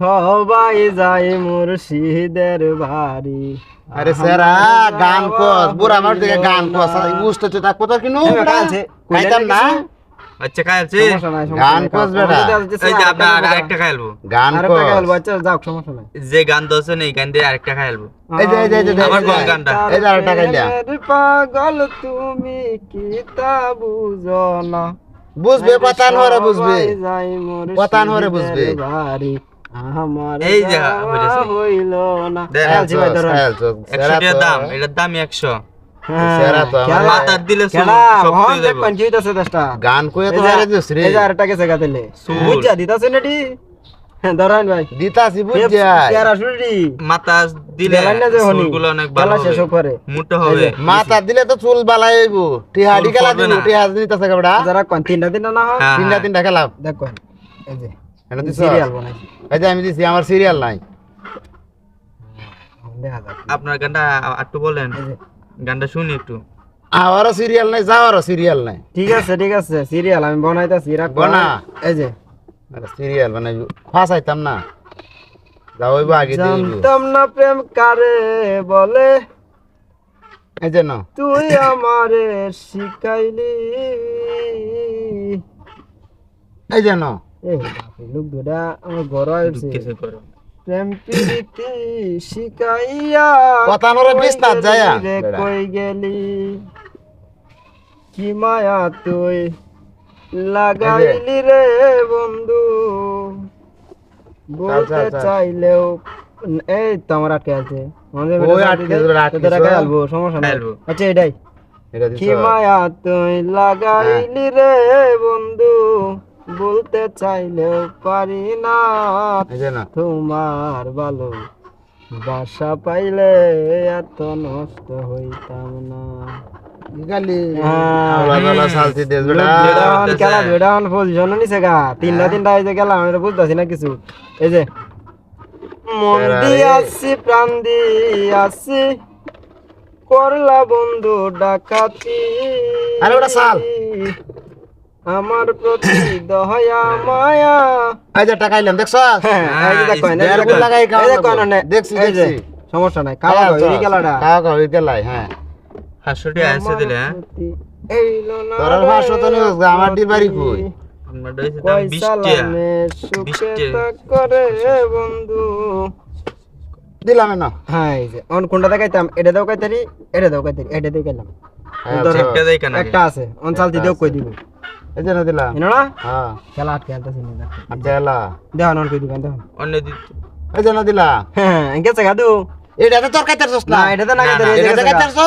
সবাই যায় মুর্শিদের বাড়ি। আরে সেরা গান কস বুড়া আমার দিকে গান কস বুঝতে তো তা কথা কিনু। খাইতাম না? আচ্ছা খাইলছি গান নাই, কস বেটা। এই যে আপনার আরেকটা আরেকটা খাইলবো গান আরেকটা কস। বলব, আচ্ছা, যাও, সমস্যা নাই। যে গান দোষে নেই গান দিয়ে আরেকটা খাইলবো এই যে, এই যে, আমার কোন গানটা? এই যে আরেকটা। প্রেমের পাগল তুমি কি তা বুঝো না? বুঝবে পতান হরে বুঝবে। পতান হরে বুঝবে। এই যে, হইল না। দাম এটার দাম একশো। হ্যাঁ, খেলা- খেলা। গান কয়ে তো দিলে। দিতাছে হ্যাঁ, ধরেন ভাই। দিতাছি বুঝ পেয়ারা শুনলি? মাথা দিলে গেলান না যে হনি। চুলগুলো অনেক ভালো খেলা শেষ করে। মোটা হবে। মাথা দিলে তো চুল বালাই হইব। টিহাডি খেলা পড়বে দিবি না। টিহা দিতাছে কাবড়া যারা কন তিনটা তিনটা না হ্যাঁ, তিনটা হ্যাঁ। তিনটা খেলাম দেখো এই যে। এটা দিছ? সিরিয়াল বানাইছি। এই যে আমি দিছি আমার সিরিয়াল নাই। আপনার গানটা একটু বলেন। গানটা শুনি একটু। আমারও সিরিয়াল নাই যাওয়ারও সিরিয়াল নাই। ঠিক আছে ঠিক আছে সিরিয়াল আমি বানাইতাছি রাখ বানা। এই যে। সিরিয়াল মানে ফাঁসাইতাম না। যাও হইব আগে জানতাম না প্রেম কারে বলে। এই যে না তুই আমারে শিখাইলি। এই যে না বাপরে, লোক দুটা আমার গড় হয়েছে কিছু করো প্রেম প্রীতি শিখাইয়া কথা নরে গেলি যায়া, রে কই গেলি? কি মায়া তুই লাগাইলি রে বন্ধু। বলতে। চাইলেও এই তো আমার আটকে আছে। ওই আটকে আটকে আলবো সমস্যা নাই। আচ্ছা এটাই। কি মায়া তুই লাগাইলি রে বন্ধু? বলতে চাইলেও পারি না। তোমার ভালো বাসা পাইলে এত নষ্ট হইতাম না। হ্যাঁ। তিনটা তিনটা এই যে গেলাম বুঝতেছি না কিছু। এই যে মন প্রাণ করলা বন্ধু ডাকাতি। আরে ওটা শাল। আমার প্রতি দয়া মায়া। এই যে টাকাইলাম দেখছ? হ্যাঁ, লাগাই না, দেখছি, যে, সমস্যা নাই এই খাওয়া খাওয়া ওই গেলাই হ্যাঁ। হাসুটি দিলে হ্যাঁ? তোর তো নিউজ আমার ডির বাড়ি কই? আপনার হয়েছে দাম বিশ পয়সা টাকা লামে সুখে করে বন্ধু। দিলাম না হ্যাঁ এই যে অন কোনটা দেখাইতাম? এটা দাও কাইতারি এটা দাও কাইতারি এটা হ্যাঁ, একটা একটা আছে অন চালতি দেও কই দিব? যে না দিলাম এনো হ্যাঁ। খেলা আটকে না এলা অন্য দিত না দিলাম হ্যাঁ গেছে গাদু। এটা তো তরকারি কাইতার না? এটা তো না এটা তো তরকারি কাইতারছ